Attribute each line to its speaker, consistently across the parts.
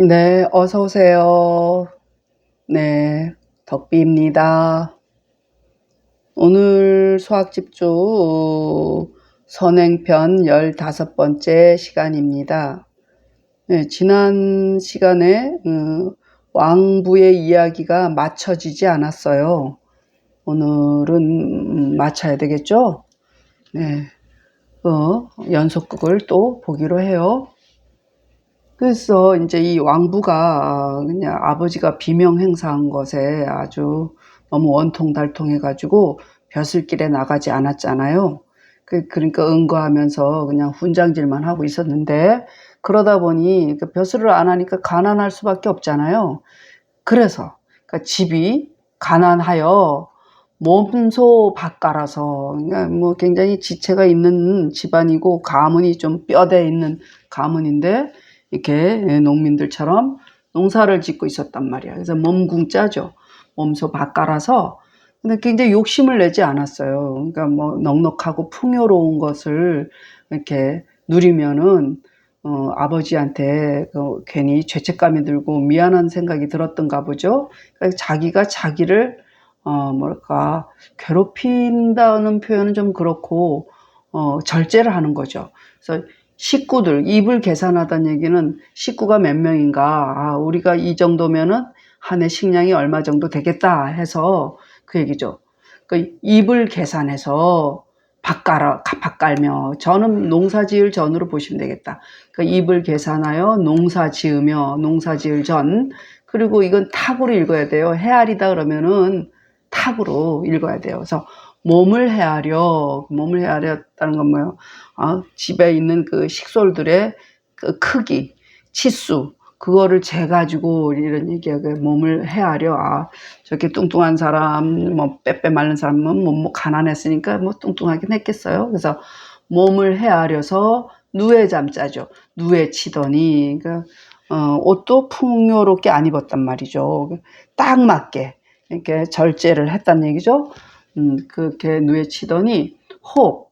Speaker 1: 네, 어서 오세요. 네, 덕비입니다. 오늘 수학 집중 선행편 15번째 시간입니다. 네, 지난 시간에 음, 왕부의 이야기가 맞춰지지 않았어요. 오늘은 음, 맞춰야 되겠죠? 네, 어, 연속극을 또 보기로 해요. 그래서 이제 이 왕부가 그냥 아버지가 비명 행사한 것에 아주 너무 원통달통해가지고 벼슬길에 나가지 않았잖아요. 그, 그러니까 응거하면서 그냥 훈장질만 하고 있었는데 그러다 보니 그 벼슬을 안 하니까 가난할 수밖에 없잖아요. 그래서 그러니까 집이 가난하여 몸소 밭갈아서 그러니까 뭐 굉장히 지체가 있는 집안이고 가문이 좀 뼈대 있는 가문인데 이렇게 농민들처럼 농사를 짓고 있었단 말이야. 그래서 몸궁짜죠. 몸소 밭갈아서 근데 굉장히 욕심을 내지 않았어요. 그러니까 뭐 넉넉하고 풍요로운 것을 이렇게 누리면은 어, 아버지한테 그 괜히 죄책감이 들고 미안한 생각이 들었던가 보죠. 그러니까 자기가 자기를 어, 뭐랄까 괴롭힌다는 표현은 좀 그렇고 어, 절제를 하는 거죠. 그래서 식구들 입을 계산하다는 얘기는 식구가 몇 명인가 아, 우리가 이 정도면은 한 해 식량이 얼마 정도 되겠다 해서 그 얘기죠. 그 입을 계산해서 밭갈아 밭갈며 저는 농사 지을 전으로 보시면 되겠다. 그 입을 계산하여 농사 지으며 농사 지을 전 그리고 이건 탁으로 읽어야 돼요. 헤아리다 그러면은 탁으로 읽어야 돼요. 그래서 몸을 헤아려 몸을 헤아렸다는 건 뭐예요? 아, 집에 있는 그 식솔들의 그 크기, 치수 그거를 재 가지고 이런 얘기야. 그 몸을 헤아려. 아, 저렇게 뚱뚱한 사람, 뭐, 빼빼 마른 사람은 뭐, 뭐, 가난했으니까 뭐, 뚱뚱하긴 했겠어요. 그래서 몸을 헤아려서 누에 잠자죠. 누에 치더니, 그, 어, 옷도 풍요롭게 안 입었단 말이죠. 딱 맞게 이렇게 절제를 했단 얘기죠. 음, 그렇게 누에 치더니, 혹,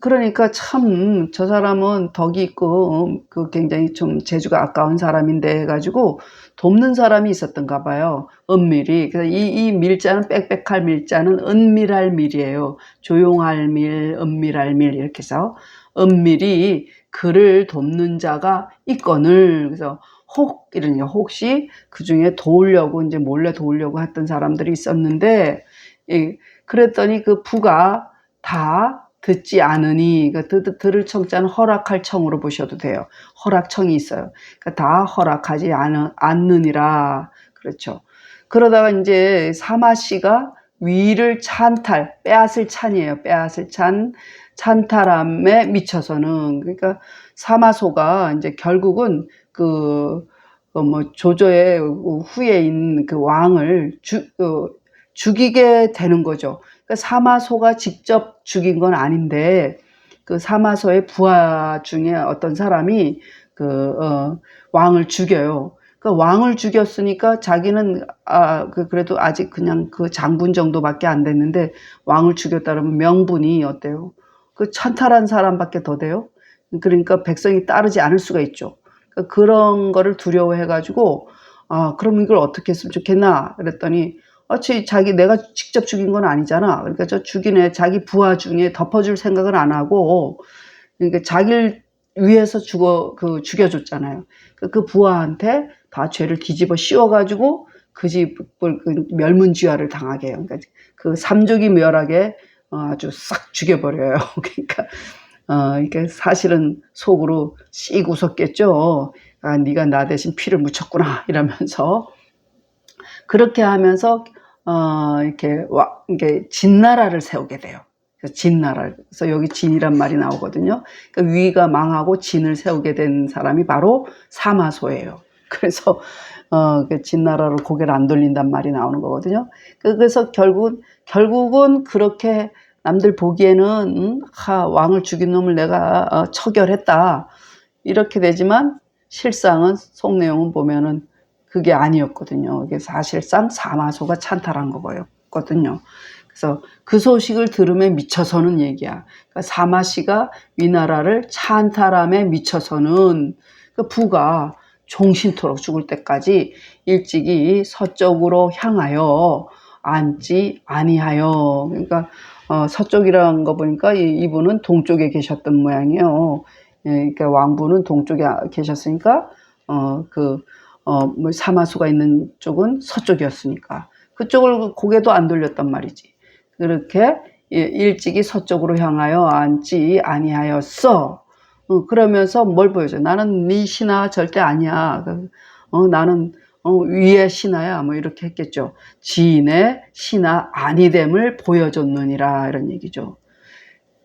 Speaker 1: 그러니까 참 저 사람은 덕이 있고 그 굉장히 좀 재주가 아까운 사람인데 해가지고 돕는 사람이 있었던가 봐요. 은밀히. 그래서 이, 이 밀자는 빽빽할 밀자는 은밀할 밀이에요. 조용할 밀, 은밀할 밀 이렇게 해서 은밀히 그를 돕는 자가 있거늘. 그래서 혹 이런 혹시 그 중에 도우려고 이제 몰래 도우려고 했던 사람들이 있었는데 예, 그랬더니 그 부가 다 듣지 않으니 그 들, 들을 청자는 허락할 청으로 보셔도 돼요. 허락청이 있어요. 그러니까 다 허락하지 않, 않느니라 그렇죠. 그러다가 이제 사마 씨가 위를 찬탈 빼앗을 찬이에요. 빼앗을 찬 찬탈함에 미쳐서는 그러니까 사마소가 이제 결국은 그, 그뭐 조조의 후에 있는 그 왕을 주, 그 죽이게 되는 거죠. 그러니까 사마소가 직접 죽인 건 아닌데 그 사마소의 부하 중에 어떤 사람이 그 어, 왕을 죽여요. 그 왕을 죽였으니까 자기는 아, 그 그래도 아직 그냥 그 장군 정도밖에 안 됐는데 왕을 죽였다 그러면 명분이 어때요? 그 찬탈한 사람밖에 더 돼요. 그러니까 백성이 따르지 않을 수가 있죠. 그러니까 그런 거를 두려워해 가지고 아, 그럼 이걸 어떻게 했으면 좋겠나 그랬더니 어찌 자기 내가 직접 죽인 건 아니잖아. 그러니까 저 죽인 애 자기 부하 중에 덮어줄 생각을 안 하고 그러니까 자기를 위해서 죽어 그 죽여줬잖아요. 그, 그 부하한테 다 죄를 뒤집어 씌워가지고 그 집을 그 멸문지화를 당하게 해요. 그러니까 그 삼족이 멸하게 어, 아주 싹 죽여버려요. 그러니까 어, 이게 사실은 속으로 씩 웃었겠죠. 아, 네가 나 대신 피를 묻혔구나 이러면서 그렇게 하면서 어, 이렇게 와, 이게 진나라를 세우게 돼요. 그래서 진나라. 그래서 여기 진이란 말이 나오거든요. 그러니까 위가 망하고 진을 세우게 된 사람이 바로 사마소예요. 그래서 어, 그 진나라로 고개를 안 돌린단 말이 나오는 거거든요. 그, 그래서 결국 결국은 그렇게 남들 보기에는 음, 하, 왕을 죽인 놈을 내가 어, 처결했다 이렇게 되지만 실상은 속 내용은 보면은 그게 아니었거든요. 이게 사실상 사마소가 찬탈한 거거든요. 그래서 그 소식을 들음에 미쳐서는 얘기야. 그러니까 사마 씨가 위나라를 찬탈함에 미쳐서는 그 부가 종신토록 죽을 때까지 일찍이 서쪽으로 향하여 앉지 아니하여 그러니까 어, 서쪽이라는 거 보니까 이, 이분은 동쪽에 계셨던 모양이에요. 예, 그러니까 왕부는 동쪽에 계셨으니까 어, 그 어, 뭐 사마수가 있는 쪽은 서쪽이었으니까 그쪽을 고개도 안 돌렸단 말이지. 그렇게 예, 일찍이 서쪽으로 향하여 앉지 아니하였어. 어, 그러면서 뭘 보여줘? 나는 네 신하 절대 아니야. 그, 어, 나는 어, 위의 신하야. 뭐 이렇게 했겠죠. 지인의 신하 아니됨을 보여줬느니라 이런 얘기죠.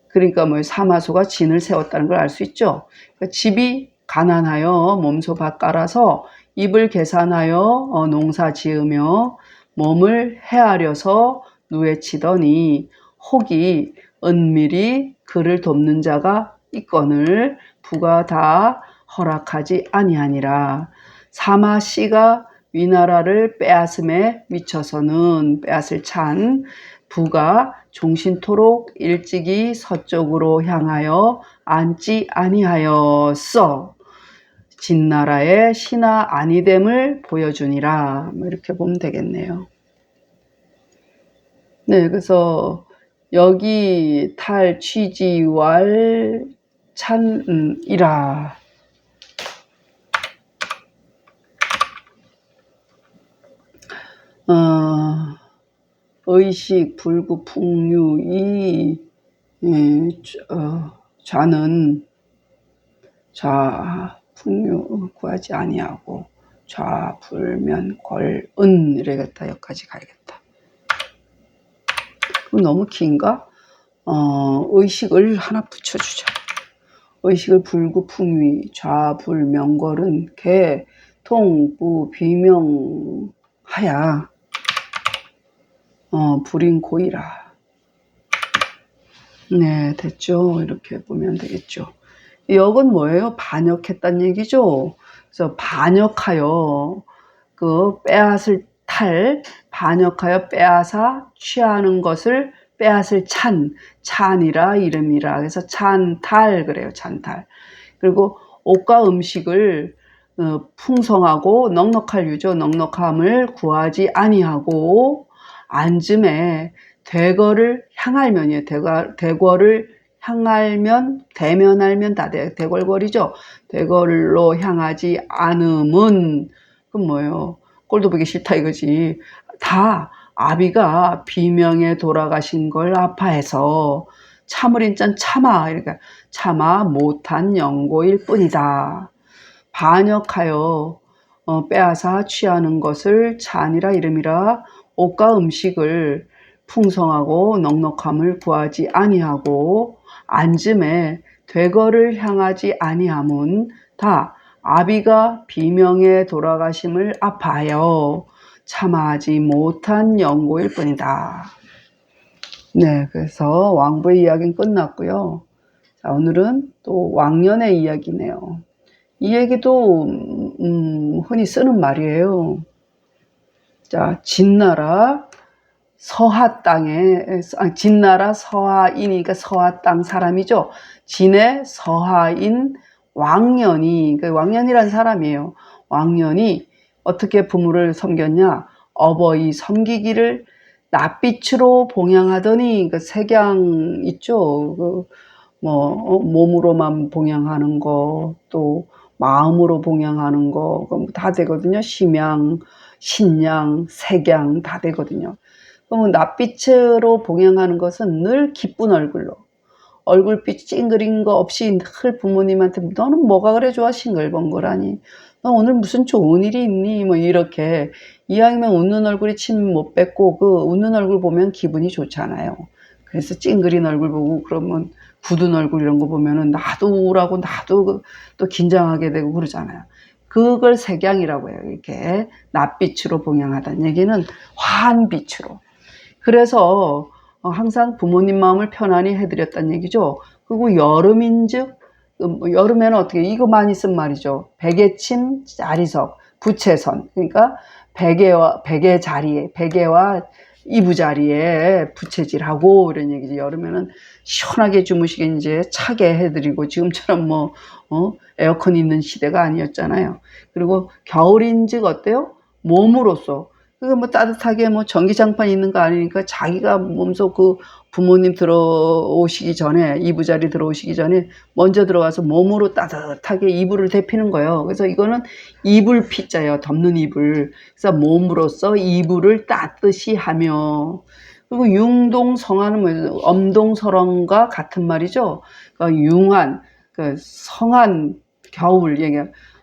Speaker 1: 그러니까 뭐 사마소가 진을 세웠다는 걸 알 수 있죠. 그러니까 집이 가난하여 몸소 밭 깔아서 입을 계산하여 어, 농사 지으며 몸을 헤아려서 누에치더니 혹이 은밀히 그를 돕는 자가 있거늘 부가 다 허락하지 아니하니라. 사마 씨가 위나라를 빼앗음에 미쳐서는 빼앗을 찬 부가 종신토록 일찍이 서쪽으로 향하여 앉지 아니하였어. 진나라의 신하 아니됨을 보여주니라. 뭐 이렇게 보면 되겠네요. 네, 그래서 여기 탈 취지왈 찬이라. 어, 의식 불구 풍류이 예, 어, 좌는 좌 풍류 구하지 아니하고 좌 불면 걸은 이래겠다 여기까지 가야겠다. 그럼 너무 긴가? 어, 의식을 하나 붙여주자. 의식을 불구 풍위 좌 불 명걸은 개 통부 비명하야 어, 불인 고이라. 네, 됐죠. 이렇게 보면 되겠죠. 역은 뭐예요? 반역했단 얘기죠. 그래서 반역하여 그 빼앗을 탈, 반역하여 빼앗아 취하는 것을 빼앗을 찬, 찬이라 이름이라. 그래서 찬탈 그래요. 찬탈. 그리고 옷과 음식을 어, 풍성하고 넉넉할 유죠. 넉넉함을 구하지 아니하고 앉음에 대거를 향할 면이에요. 대거, 대거를 향할면, 대면할면 다 대, 대걸거리죠. 대걸로 향하지 않음은, 그건 뭐예요? 꼴도 보기 싫다 이거지. 다 아비가 비명에 돌아가신 걸 아파해서 참을인 짠 참아, 그러니까 참아 못한 영고일 뿐이다. 반역하여 어, 빼앗아 취하는 것을 잔이라 이름이라 옷과 음식을 풍성하고 넉넉함을 구하지 아니하고 앉음에 되거를 향하지 아니함은 다 아비가 비명에 돌아가심을 아파하여 참아하지 못한 연고일 뿐이다. 네, 그래서 왕부의 이야기는 끝났고요. 자, 오늘은 또 왕년의 이야기네요. 이 얘기도 음, 흔히 쓰는 말이에요. 자, 진나라 서하 땅에 아, 진나라 서하인이니까 서하 땅 사람이죠. 진의 서하인 왕년이 그 왕년이란 사람이에요. 왕년이 어떻게 부모를 섬겼냐? 어버이 섬기기를 낯빛으로 봉양하더니 그 색양 있죠. 그뭐 어, 몸으로만 봉양하는 거, 또 마음으로 봉양하는 거, 다 되거든요. 심양, 신양, 색양 다 되거든요. 그러면 낯빛으로 봉양하는 것은 늘 기쁜 얼굴로 얼굴빛 찡그린 거 없이 늘 부모님한테 너는 뭐가 그래 좋아 싱글벙글하니 너 오늘 무슨 좋은 일이 있니 뭐 이렇게 이왕이면 웃는 얼굴이 침 못 뱉고 그 웃는 얼굴 보면 기분이 좋잖아요. 그래서 찡그린 얼굴 보고 그러면 굳은 얼굴 이런 거 보면은 나도 우울하고 나도 그또 긴장하게 되고 그러잖아요. 그걸 색양이라고 해요. 이렇게 낯빛으로 봉양하다는 얘기는 화한 빛으로. 그래서 항상 부모님 마음을 편안히 해드렸다는 얘기죠. 그리고 여름인즉 뭐 여름에는 어떻게 이거 많이 쓴 말이죠. 베개침 자리석 부채선 그러니까 베개와 베개 자리에 베개와 이부 자리에 부채질하고 이런 얘기지. 여름에는 시원하게 주무시게 이제 차게 해드리고 지금처럼 뭐 어? 에어컨 있는 시대가 아니었잖아요. 그리고 겨울인즉 어때요? 몸으로써 그거 뭐 따뜻하게 뭐 전기장판 있는 거 아니니까 자기가 몸소 그 부모님 들어오시기 전에 이부자리 들어오시기 전에 먼저 들어가서 몸으로 따뜻하게 이불을 데피는 거예요. 그래서 이거는 이불 피자예요. 덮는 이불. 그래서 몸으로써 이불을 따뜻이 하며 그리고 융동 성하는 뭐예요? 엄동 설왕과 같은 말이죠. 그러니까 융한 그 성한 겨울 얘기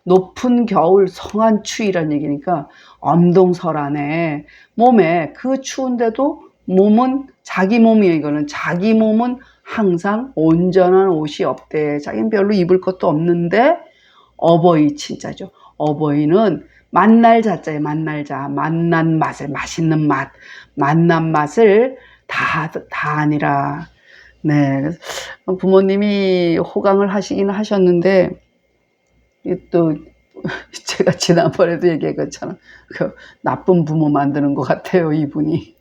Speaker 1: 높은 겨울 성한 추위란 얘기니까 엄동설안에 몸에 그 추운데도 몸은 자기 몸이에요. 이거는 자기 몸은 항상 온전한 옷이 없대. 자기는 별로 입을 것도 없는데 어버이 친자죠. 어버이는 만날 자자에 만날 자, 만난 맛을 맛있는 맛, 만난 맛을 다, 다 아니라 네. 부모님이 호강을 하시긴 하셨는데, 또, 제가 지난번에도 얘기했잖아. 그, 나쁜 부모 만드는 것 같아요, 이분이.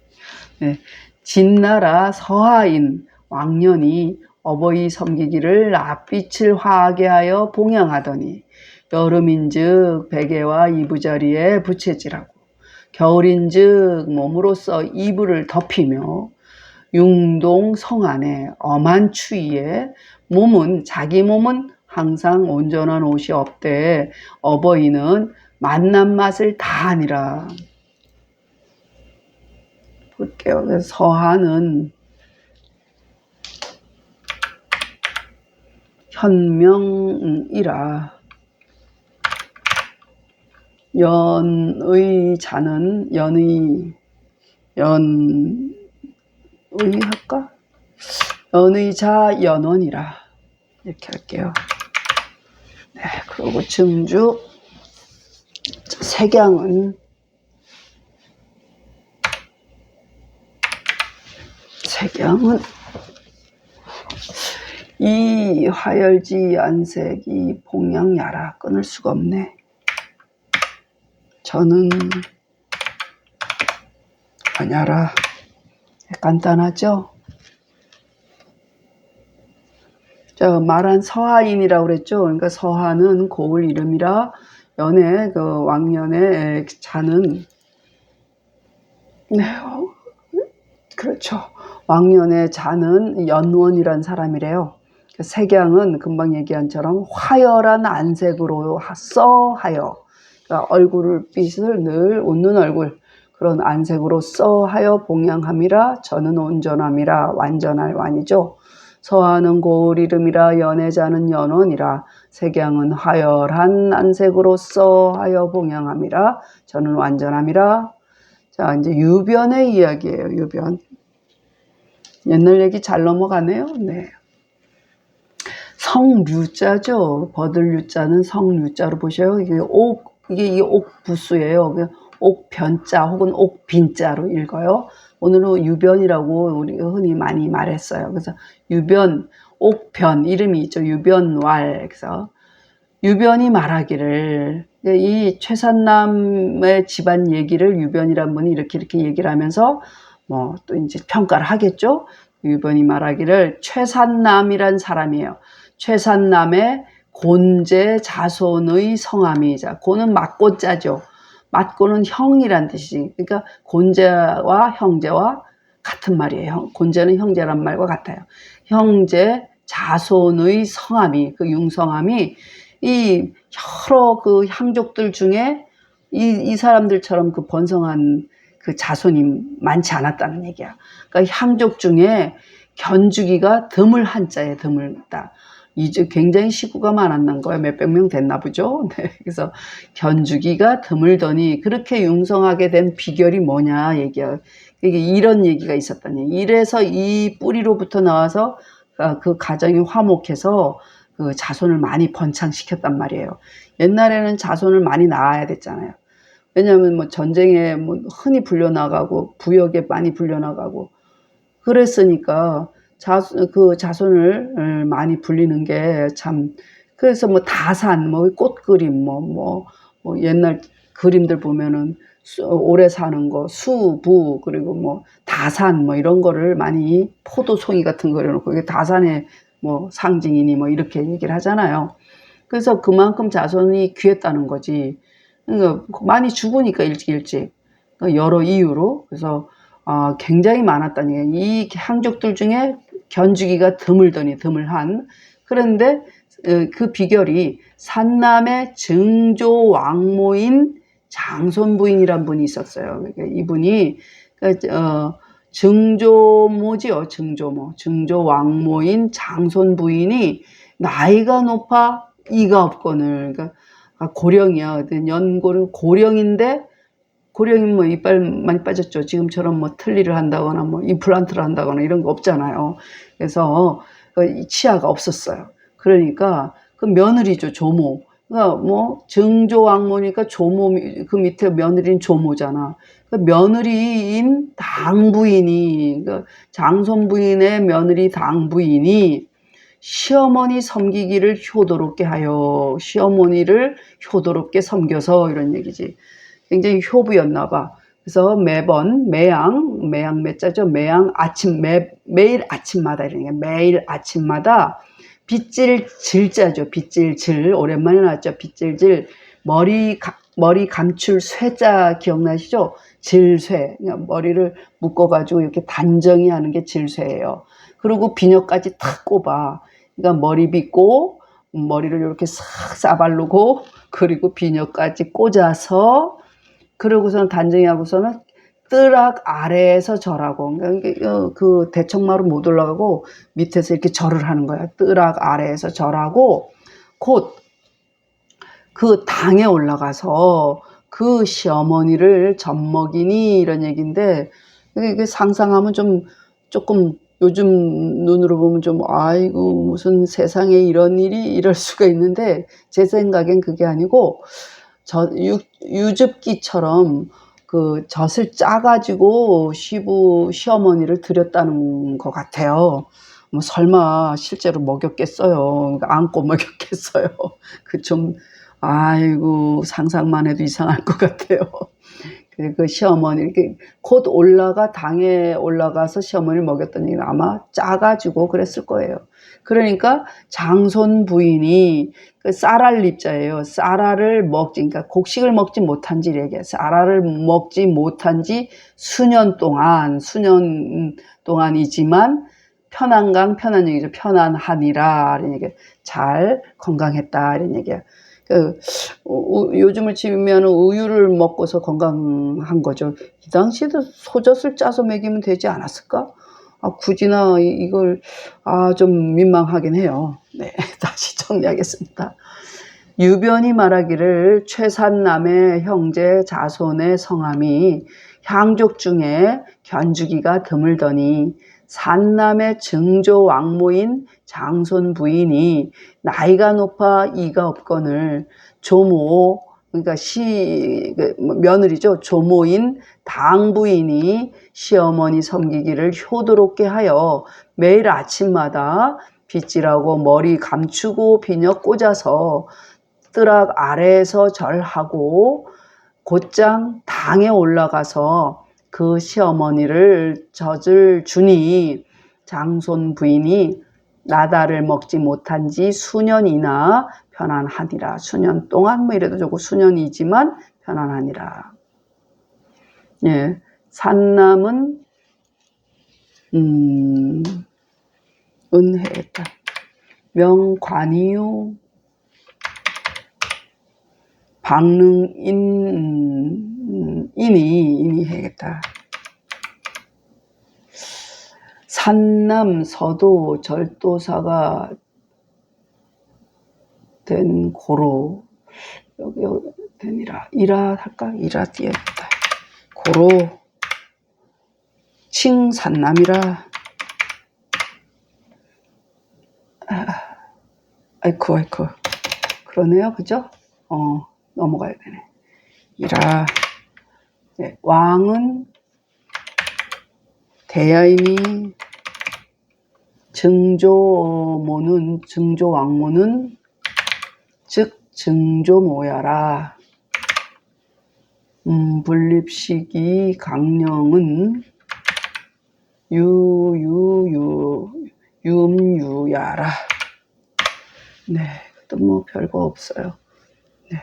Speaker 1: 네. 진나라 서하인 왕년이 어버이 섬기기를 앞빛을 화하게 하여 봉양하더니, 여름인즉 베개와 이부자리에 부채질하고, 겨울인즉 몸으로써 이불을 덮이며, 융동 성 안에 엄한 추위에 몸은 자기 몸은 항상 온전한 옷이 없대 어버이는 만난 맛을 다 아니라 볼게요. 그래서 서하는 현명이라 연의 자는 연의 연 의 할까? 연의 자 연원이라 이렇게 할게요. 네, 그리고 증주 색양은 색양은 이 화열지 안색이 봉양야라 끊을 수가 없네. 저는 아냐라. 간단하죠? 자, 말한 서하인이라고 그랬죠. 그러니까 서하는 고을 이름이라 연애 그 왕년의 자는 네, 어, 그렇죠. 왕년의 자는 연원이란 사람이래요. 그 색양은 금방 얘기한처럼 화열한 안색으로 써하여 그러니까 얼굴을 빛을 늘 웃는 얼굴 그런 안색으로 써하여 봉양함이라 저는 온전함이라 완전할 완이죠. 서하는 고을 이름이라 연애자는 연원이라 색양은 화열한 안색으로 써하여 봉양함이라 저는 완전함이라. 자 이제 유변의 이야기예요 유변. 옛날 얘기 잘 넘어가네요. 네. 성류자죠. 버들류자는 성류자로 보셔요. 이게 옥 이게 이 옥부수예요. 옥변자 혹은 옥빈자로 읽어요. 오늘은 유변이라고 우리 흔히 많이 말했어요. 그래서 유변, 옥변 이름이 있죠. 유변왈. 그래서 유변이 말하기를 이 최산남의 집안 얘기를 유변이란 분이 이렇게 이렇게 얘기를 하면서 뭐 또 이제 평가를 하겠죠. 유변이 말하기를 최산남이란 사람이에요. 최산남의 곤제 자손의 성함이자 고는 막고자죠. 맞고는 형이란 뜻이지. 그러니까 곤제와 형제와 같은 말이에요. 곤제는 형제란 말과 같아요. 형제 자손의 성함이 그 융성함이 이 여러 그 향족들 중에 이, 이 사람들처럼 그 번성한 그 자손이 많지 않았다는 얘기야. 그러니까 향족 중에 견주기가 드물 한자에 드물다. 이제 굉장히 식구가 많았는 거예요. 몇백 명 됐나 보죠. 네, 그래서 견주기가 드물더니 그렇게 융성하게 된 비결이 뭐냐 얘기해요. 이게 이런 얘기가 있었다니. 이래서 이 뿌리로부터 나와서 아, 그 가정이 화목해서 그 자손을 많이 번창시켰단 말이에요. 옛날에는 자손을 많이 낳아야 됐잖아요. 왜냐하면 뭐 전쟁에 뭐 흔히 불려나가고 부역에 많이 불려나가고 그랬으니까 자, 그 자손을 많이 불리는 게 참, 그래서 뭐 다산, 뭐 꽃그림, 뭐, 뭐, 뭐 옛날 그림들 보면은 수- 오래 사는 거, 수, 부, 그리고 뭐 다산 뭐 이런 거를 많이 포도송이 같은 거 그려놓고 이게 다산의 뭐 상징이니 뭐 이렇게 얘기를 하잖아요. 그래서 그만큼 자손이 귀했다는 거지. 그러니까 많이 죽으니까 일찍 일찍 그러니까 여러 이유로 그래서 아, 굉장히 얘기예요. 이 향족들 중에 견주기가 드물더니 드물한 그런데 어, 그 비결이 산남의 증조 왕모인 장손 부인이란 분이 있었어요. 그러니까 이분이 그, 어, 증조모지요, 증조모. 증조 왕모인 장손 부인이 나이가 높아 이가 없거늘. 그러니까 아, 고령이야. 연고령 고령인데 고령이면 뭐 이빨 많이 빠졌죠. 지금처럼 뭐 틀니를 한다거나 뭐 임플란트를 한다거나 이런 거 없잖아요. 그래서 그 치아가 없었어요. 그러니까 그 며느리죠, 조모. 그러니까 뭐 증조왕모니까 조모 그 밑에 며느리는 조모잖아. 그 며느리인 당부인이 그 장손 부인의 며느리 당부인이 시어머니 섬기기를 효도롭게 하여 시어머니를 효도롭게 섬겨서 이런 얘기지. 굉장히 효부였나 봐. 그래서 매번 매양 매양 매자죠. 매양 아침 매 매일 아침마다 게 매일 아침마다 빗질 질자죠. 빗질 질. 오랜만에 나왔죠. 빗질 질. 머리 가- 머리 감출 쇠자 기억나시죠? 질쇠. 그러니까 머리를 묶어가지고 이렇게 단정히 하는 게 질쇠예요. 그리고 비녀까지 탁 꼽아. 그러니까 머리 빗고 머리를 이렇게 싹 싸바르고 그리고 비녀까지 꽂아서 그러고서는 단정히 하고서는 뜰악 아래에서 절하고 그러니까 어, 그 대청마루 못 올라가고 밑에서 이렇게 절을 하는 거야. 뜰악 아래에서 절하고 곧 그 당에 올라가서 그 시어머니를 젖먹이니 이런 얘기인데 이게 상상하면 좀 조금 요즘 눈으로 보면 좀 아이고 무슨 세상에 이런 일이 이럴 수가 있는데 제 생각엔 그게 아니고 저 유, 유즙기처럼 그 젖을 짜가지고 시부 시어머니를 드렸다는 것 같아요. 뭐 설마 실제로 먹였겠어요. 안고 먹였겠어요. 그 좀 아이고 상상만 해도 이상할 것 같아요. 그, 그 시어머니 이렇게 곧 올라가 당에 올라가서 시어머니를 먹였던 얘기는 아마 짜가지고 그랬을 거예요. 그러니까 장손 부인이 그 쌀알 립자예요. 쌀알을 먹지, 그러니까 곡식을 먹지 못한 지 얘기해요. 쌀알을 먹지 못한 지 수년 동안, 수년 동안이지만 편안강, 편한 얘기죠. 편안하니라. 이런 얘기. 잘 건강했다. 이런 얘기야. 그, 우- 요즘을 치면 우유를 먹고서 건강한 거죠. 이 당시에도 소젖을 짜서 먹이면 되지 않았을까? 아, 굳이나 이- 이걸, 아, 좀 민망하긴 해요. 네, 다시 정리하겠습니다. 유변이 말하기를 최산남의 형제 자손의 성함이 향족 중에 견주기가 드물더니 산남의 증조 왕모인 장손 부인이 나이가 높아 이가 없거늘 조모 그러니까 시그 며느리죠. 조모인 당부인이 시어머니 섬기기를 효도롭게 하여 매일 아침마다 빗질하고 머리 감추고 비녀 꽂아서 뜰악 아래에서 절하고 곧장 당에 올라가서 그 시어머니를 젖을 주니 장손 부인이 나다를 먹지 못한 지 수년이나 편안하니라. 수년 동안 뭐 이래도 좋고 수년이지만 편안하니라. 예. 산남은 음 은혜다. 명관이요. 방능인 음, 인이 인이 해야겠다. 산남 서도 절도사가 된 고로 여기 되니라 이라 할까 이라 띄어야겠다. 고로 칭산남이라 아, 아이쿠 아이쿠 그러네요 그죠? 어 넘어가야 되네. 이라 네, 왕은 대야인이 증조모는 증조왕모는 즉 증조모야라 음, 분립식이 강령은 유유유 유음유야라. 네, 또뭐 별거 없어요. 네.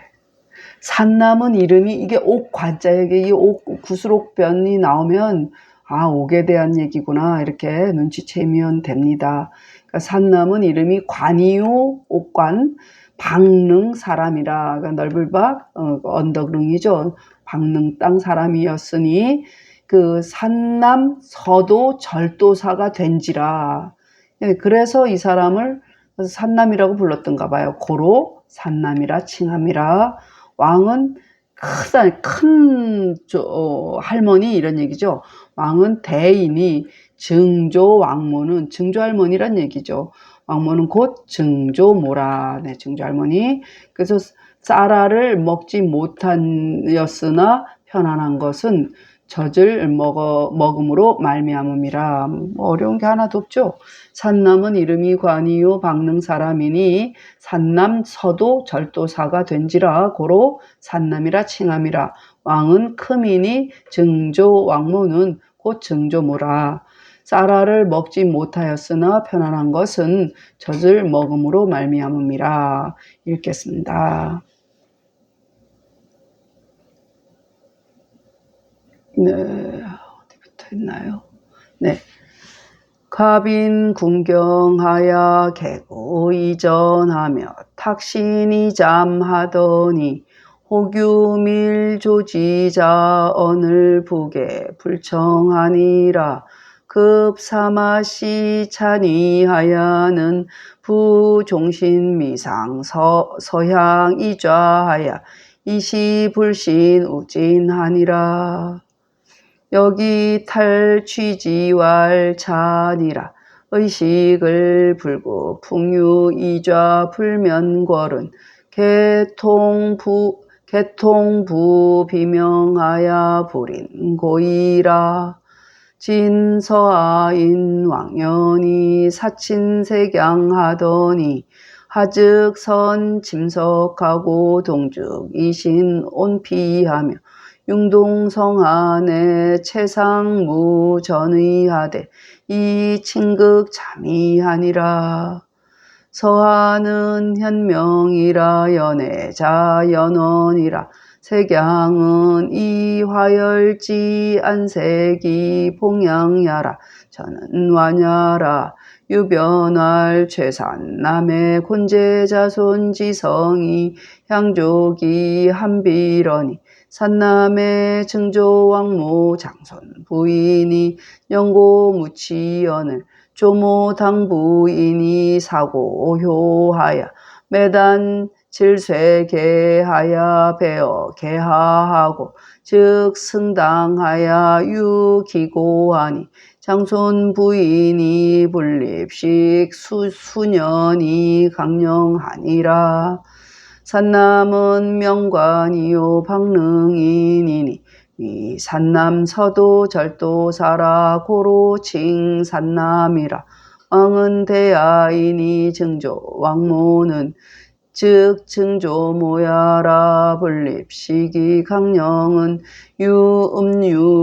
Speaker 1: 산남은 이름이 이게 옥관자에게 이 옥 구슬옥변이 나오면 아 옥에 대한 얘기구나 이렇게 눈치채면 됩니다. 그러니까 산남은 이름이 관이요 옥관 방능 사람이라 그러니까 넓을박 어, 언덕릉이죠. 방능 땅 사람이었으니 그 산남 서도 절도사가 된지라. 예, 그래서 이 사람을 산남이라고 불렀던가 봐요. 고로 산남이라 칭함이라. 왕은 크다 큰 저, 어, 할머니 이런 얘기죠. 왕은 대인이 증조 왕모는 증조 할머니란 얘기죠. 왕모는 곧 증조모라. 네, 증조 할머니. 그래서 쌀알을 먹지 못한였으나 편안한 것은 젖을 먹어 먹음으로 말미암음이라 뭐 어려운 게 하나도 없죠. 산남은 이름이 관이요 박능 사람이니 산남 서도 절도사가 된지라 고로 산남이라 칭함이라 왕은 크미니 증조 왕모는 곧 증조모라 쌀알을 먹지 못하였으나 편안한 것은 젖을 먹음으로 말미암음이라 읽겠습니다. 네, 어디부터 했나요? 네. 갑인 군경하야 개고 이전하며 탁신이 잠하더니 호규밀 조지자 어늘 북에 불청하니라 급사마시 찬이하야는 부종신 미상 서, 서향 이좌하야 이시 불신 우진하니라. 여기 탈취지왈 찬이라 의식을 불고 풍유 이좌 불면궐은 개통부 개통부 비명하야 불인 고이라 진서아인 왕년이 사친색양하더니 하즉선 침석하고 동죽 이신 온피하며 융동성 안에 최상무 전의하되 이 친극 잠이하니라. 서하는 현명이라 연애자 연원이라 색양은 이 화열지 안색이 봉양야라. 완야라. 유변할 최산 남의 곤제자손 지성이 향족이 한비러니. 산남의 증조왕모 장손 부인이 영고 무치연을 조모 당부인이 사고 효하야 매단 질쇠 개하야 배어 개하하고 즉 승당하야 유기고하니 장손 부인이 분립식 수, 수년이 강령하니라. 산남은 명관이요 방능이니니 이 산남 서도 절도 사라 고로칭 산남이라. 왕은 대야이니 증조 왕모는 즉 증조 모야라 분립식이 강령은 유음유야라